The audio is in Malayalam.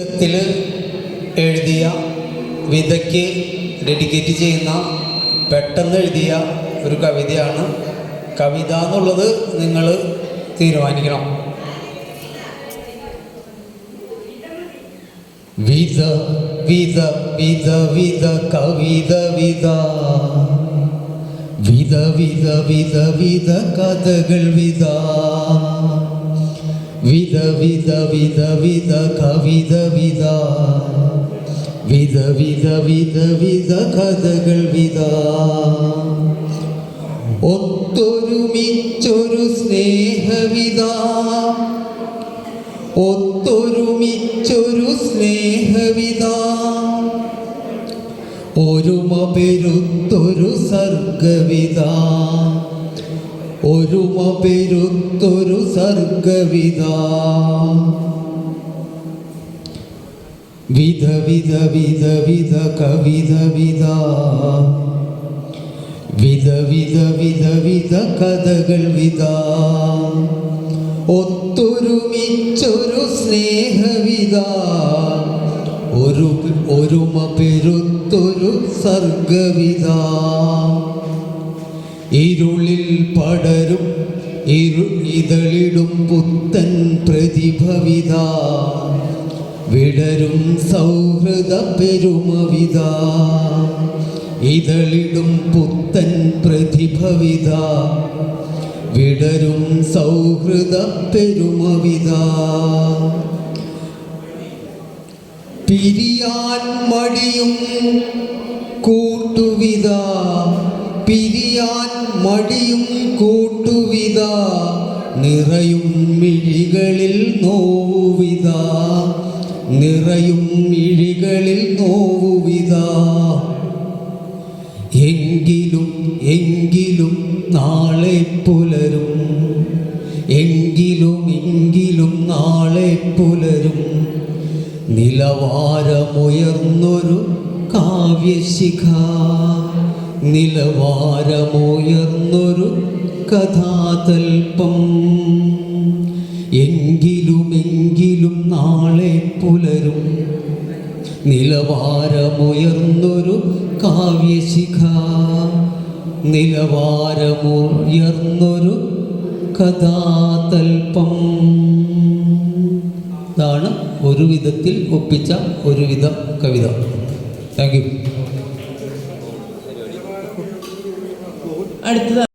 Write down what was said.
ത്തിൽ എഴുതിയ വിധയ്ക്ക് ഡെഡിക്കേറ്റ് ചെയ്യുന്ന പെട്ടെന്ന് എഴുതിയ ഒരു കവിതയാണ് കവിത എന്നുള്ളത് നിങ്ങൾ തീരുമാനിക്കണം. വിധ വിധ വിധ വിധ കവിത വിധ. വിധ വിധ വിധ വിധ കഥകൾ വിധ. വിധ വിധ വിധ വിധ കവിത വിധ. വിധ വിധ വിധ വിധ കഥകൾ വിധ. ഒത്തൊരുമിച്ചൊരു സ്നേഹവിധ. ഒത്തൊരുമിച്ചൊരു സ്നേഹവിധ. ഒരുമ പെരുത്തൊരു സർഗവിധ. ഒരുമ പെരുത്തൊരു സർഗവിധ. വിധ വിധ വിധ വിധ കവിത വിധ. വിധ വിധ വിധ വിധ കഥകൾ വിധ. ഒത്തൊരുമിച്ചൊരു സ്നേഹവിധ. ഒരു ഒരുമ പെരുത്തൊരു സർഗവിധ. ഇരുളിൽ പടരും ഇരു ഇതളിടും പുത്തൻ പ്രതിഭവിത. വിടരും സൗഹൃദ പെരുമവിത. ഇതളിടും പുത്തൻ പ്രതിഭവിത. വിടരും സൗഹൃദ പെരുമവിത. പിരിയാൻ മടിയും കൂട്ടുവിത. പിരിയാൻ മടിയും കൂട്ടുവിത നിറയും മിഴികളിൽ നോവുവിത. നിറയും മിഴികളിൽ നോവുവിത. എങ്കിലും എങ്കിലും നാളെ പുലരും. എങ്കിലും എങ്കിലും നാളെ പുലരും. നിലവാരമുയർന്നൊരു കാവ്യശിഖ. നിലവാരമുയർന്നൊരു കഥാതൽപ്പം എങ്കിലുമെങ്കിലും എങ്കിലും നാളെ പുലരും. നിലവാരമുയർന്നൊരു കാവ്യശിഖ. നിലവാരമുയർന്നൊരു കഥാതൽപ്പം ഇതാണ് ഒരു വിധത്തിൽ ഒപ്പിച്ച ഒരുവിധ കവിത. താങ്ക് യു അടുത്തത്